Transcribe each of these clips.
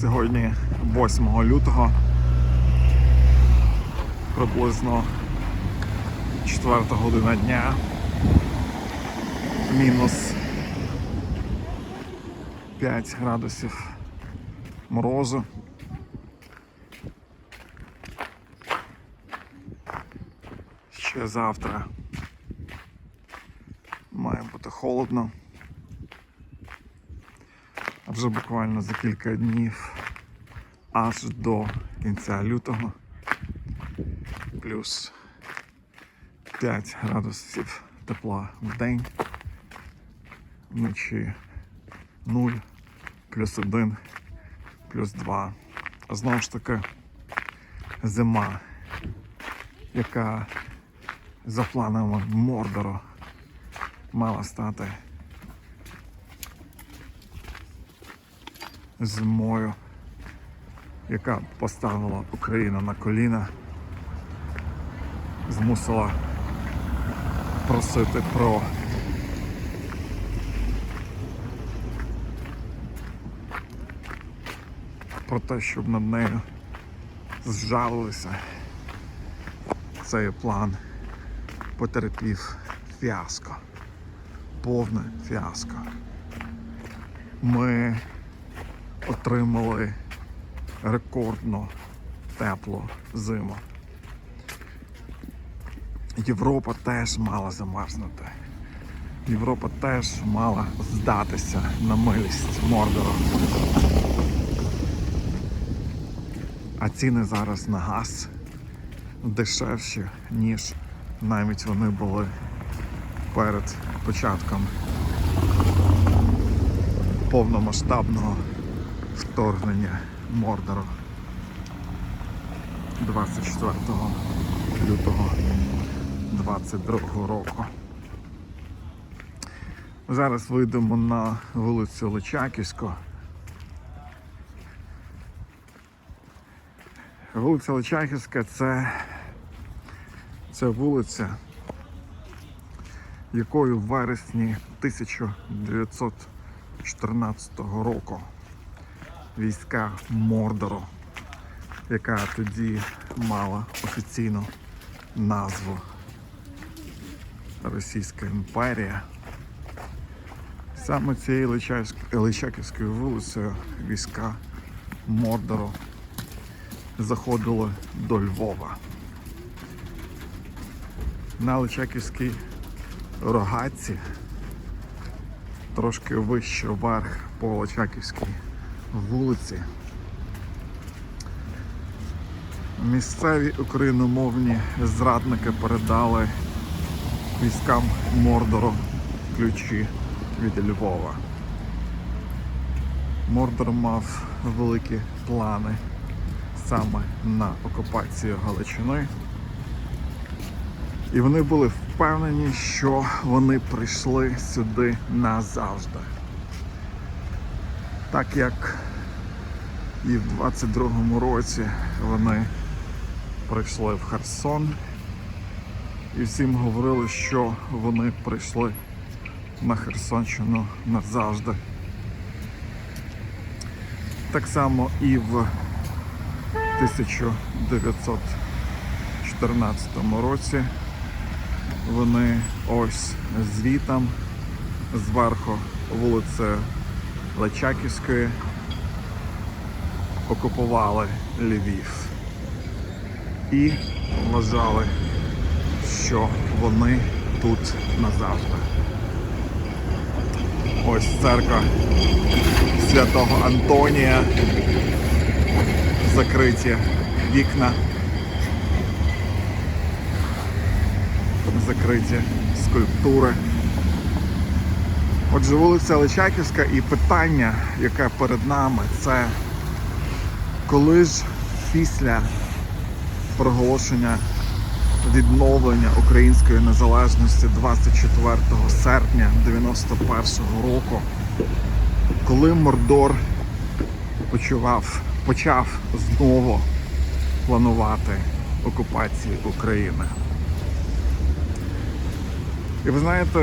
Сьогодні 8 лютого, приблизно 4 година дня, мінус 5 градусів морозу. Ще завтра має бути холодно. Вже буквально за кілька днів аж до кінця лютого плюс 5 градусів тепла в день, вночі 0, плюс 1, плюс 2. А знову ж таки зима, яка за планами Мордору мала стати зимою, яка поставила Україну на коліна, змусила просити про про те, щоб над нею зжалилися. Цей план потерпів фіаско, повне фіаско. Ми отримали рекордно теплу зиму. Європа теж мала замерзнути. Європа теж мала здатися на милість Мордору. А ціни зараз на газ дешевші, ніж навіть вони були перед початком повномасштабного вторгнення Мордору 24 лютого 22 року. Зараз вийдемо на вулицю Личаківську. Вулиця Личаківська це, це вулиця, якою в вересні 1914 року війська Мордору, яка тоді мала офіційну назву Російська імперія. Саме цією Личаківською вулицею війська Мордору заходили до Львова. На Личаківській рогатці, трошки вище вверх по Личаківській вулиці. Місцеві україномовні зрадники передали військам Мордору ключі від Львова. Мордор мав великі плани саме на окупацію Галичини. І вони були впевнені, що вони прийшли сюди назавжди. Так як і в 22-му році вони прийшли в Херсон і всім говорили, що вони прийшли на Херсонщину назавжди. Так само і в 1914 році вони ось звітом зверху вулиці Личаківської окупували Львів і вважали, що вони тут назавжди. Ось церква святого Антонія, закриті вікна, закриті скульптури. Отже, вулиця Личаківська і питання, яке перед нами, це коли ж після проголошення відновлення української незалежності 24 серпня 91 року, коли Мордор почував, почав знову планувати окупацію України. І ви знаєте,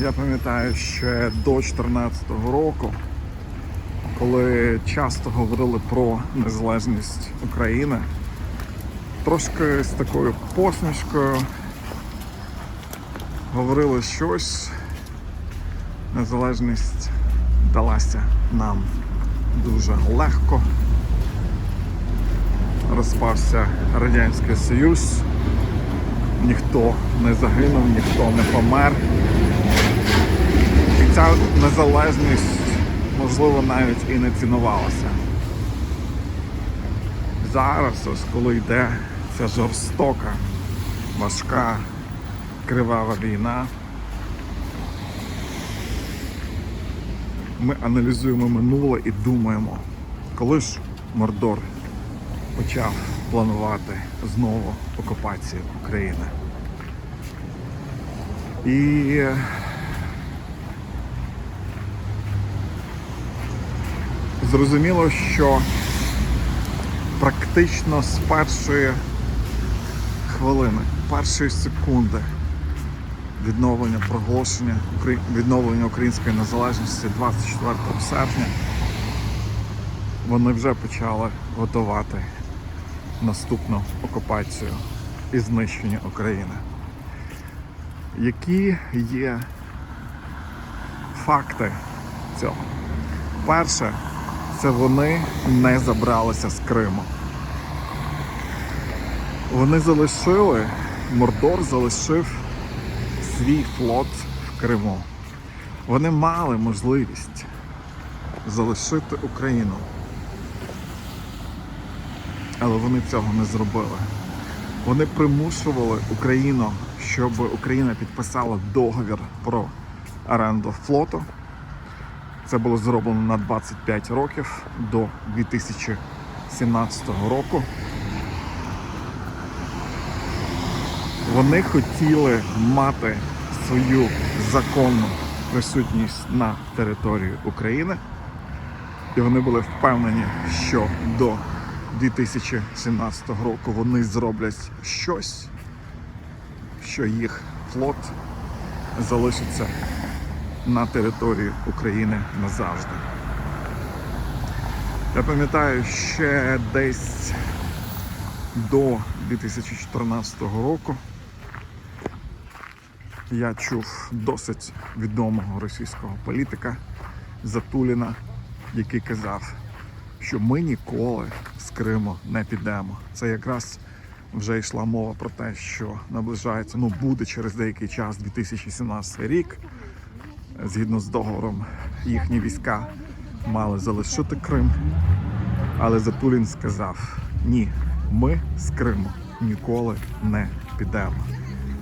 я пам'ятаю, ще до 2014 року коли часто говорили про незалежність України, трошки з такою посмішкою говорили щось. Незалежність далася нам дуже легко. Розпався Радянський Союз, ніхто не загинув, ніхто не помер. Ця незалежність, можливо, навіть і не цінувалася. Зараз, ось коли йде ця жорстока, важка, кривава війна, ми аналізуємо минуле і думаємо, коли ж Мордор почав планувати знову окупацію України. І зрозуміло, що практично з першої хвилини, першої секунди відновлення проголошення відновлення української незалежності 24 серпня вони вже почали готувати наступну окупацію і знищення України. Які є факти цього? Перше, це вони не забралися з Криму. Вони залишили, Мордор залишив свій флот в Криму. Вони мали можливість залишити Україну. Але вони цього не зробили. Вони примушували Україну, щоб Україна підписала договір про оренду флоту. Це було зроблено на 25 років до 2017 року. Вони хотіли мати свою законну присутність на території України, і вони були впевнені, що до 2017 року вони зроблять щось, що їх флот залишиться на території України назавжди. Я пам'ятаю, ще десь до 2014 року я чув досить відомого російського політика Затуліна, який казав, що ми ніколи з Криму не підемо. Це якраз вже йшла мова про те, що наближається, ну буде через деякий час, 2017 рік. Згідно з договором, їхні війська мали залишити Крим. Але Затулін сказав: ні, ми з Криму ніколи не підемо.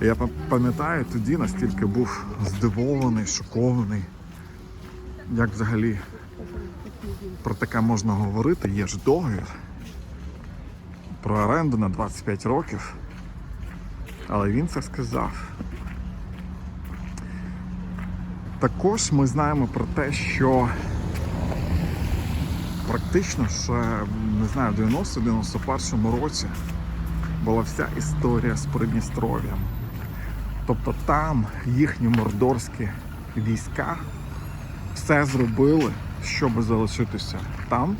Я пам'ятаю, тоді настільки був здивований, шокований, як взагалі про таке можна говорити. Є ж договір про оренду на 25 років. Але він це сказав. Також ми знаємо про те, що практично ще не знаю, в 90-91 році була вся історія з Придністров'ям. Тобто там їхні мордорські війська все зробили, щоб залишитися. Там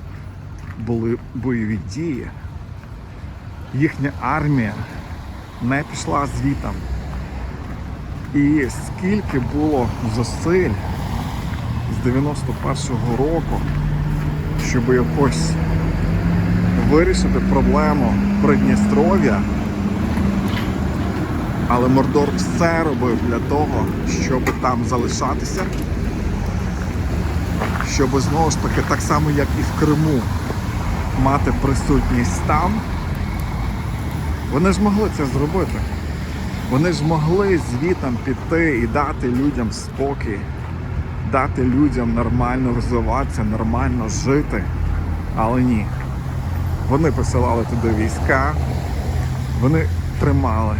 були бойові дії. Їхня армія не пішла звітом. І скільки було зусиль з 91-го року, щоб якось вирішити проблему Придністров'я, але Мордор все робив для того, щоб там залишатися, щоб знову ж таки, так само як і в Криму, мати присутність там. Вони ж могли це зробити. Вони ж могли звітом піти і дати людям спокій, дати людям нормально розвиватися, нормально жити. Але ні. Вони посилали туди війська, вони тримали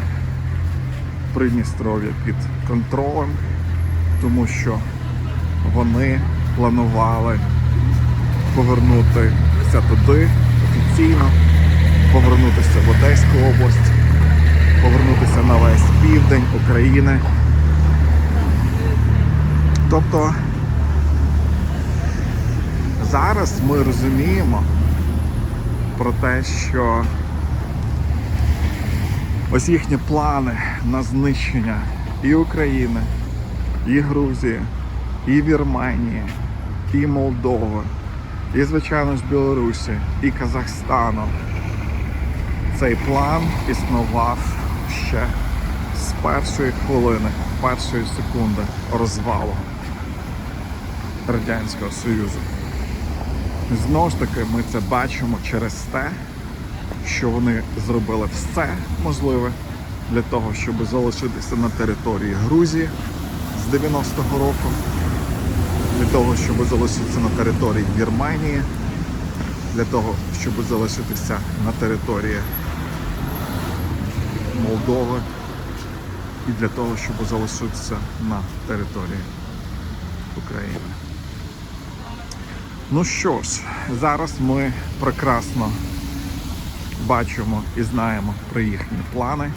Придністров'я під контролем, тому що вони планували повернутися туди офіційно, повернутися в Одеську область, повернутися на весь південь України. Тобто зараз ми розуміємо про те, що ось їхні плани на знищення і України, і Грузії, і Вірменії, і Молдови, і, звичайно ж, Білорусі, і Казахстану. Цей план існував ще з першої хвилини, першої секунди розвалу Радянського Союзу. Знову ж таки, ми це бачимо через те, що вони зробили все можливе для того, щоб залишитися на території Грузії з 90-го року, для того, щоб залишитися на території Вірменії, для того, щоб залишитися на території Молдови і для того, щоб залишитися на території України. Ну що ж, зараз ми прекрасно бачимо і знаємо про їхні плани.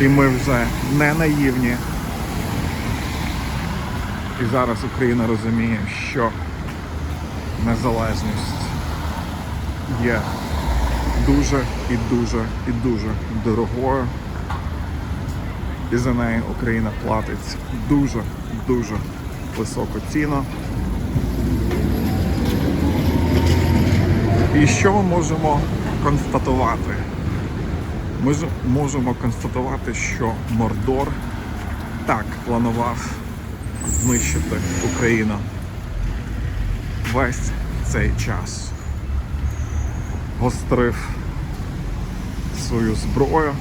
І ми вже не наївні. І зараз Україна розуміє, що незалежність є дуже і дуже і дуже дорогою. І за неї Україна платить дуже дуже високу ціну. І що ми можемо констатувати? Ми ж можемо констатувати, що Мордор так планував знищити Україну весь цей час. Гострив свою зброю.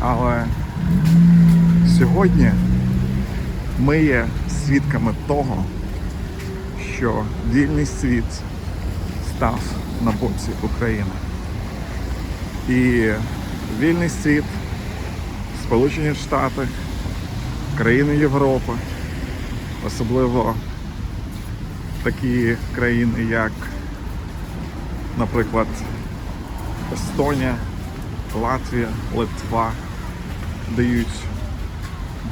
Але сьогодні ми є свідками того, що вільний світ став на боці України. І вільний світ, Сполучені Штати, країни Європи, особливо такі країни, як, наприклад, Естонія, Латвія, Литва, дають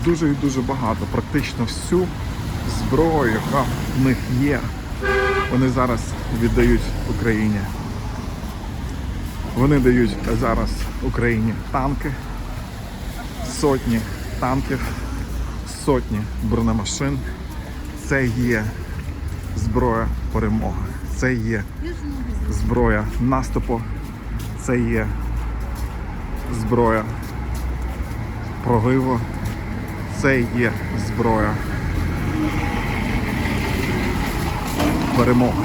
дуже і дуже багато, практично всю зброю, яка в них є, вони зараз віддають Україні. Вони дають зараз Україні танки, сотні танків, сотні бронемашин. Це є зброя перемоги, це є зброя наступу, це є зброя прориву, це є зброя перемоги.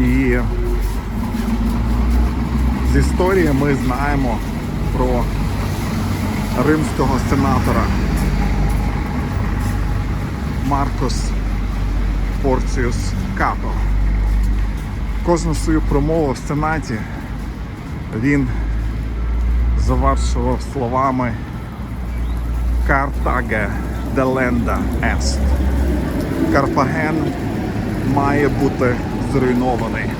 І з історії ми знаємо про римського сенатора Маркос Порціус Като. Кожну свою промову в Сенаті він завершував словами Картаге деленда ест. Карфаген має бути зруйнований.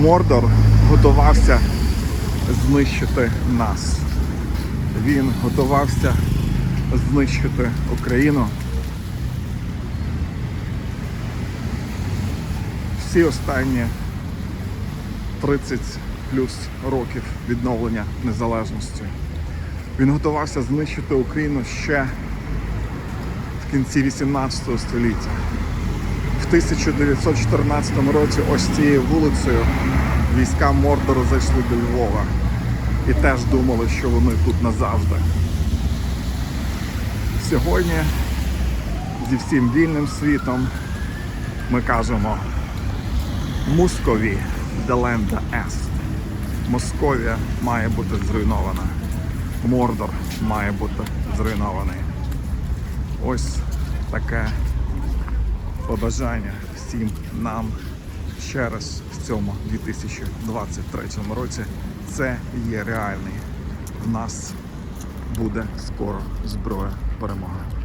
Мордор готувався знищити нас. Він готувався знищити Україну. Всі останні 30 плюс років відновлення незалежності. Він готувався знищити Україну ще в кінці 18 століття. В 1914 році ось цією вулицею війська Мордору зайшли до Львова і теж думали, що вони тут назавжди. Сьогодні зі всім вільним світом ми кажемо Мускові Деленда Ест. Московія має бути зруйнована. Мордор має бути зруйнований. Ось таке побажання всім нам ще раз в цьому 2023 році. Це є реальний. В нас буде скоро зброя перемоги.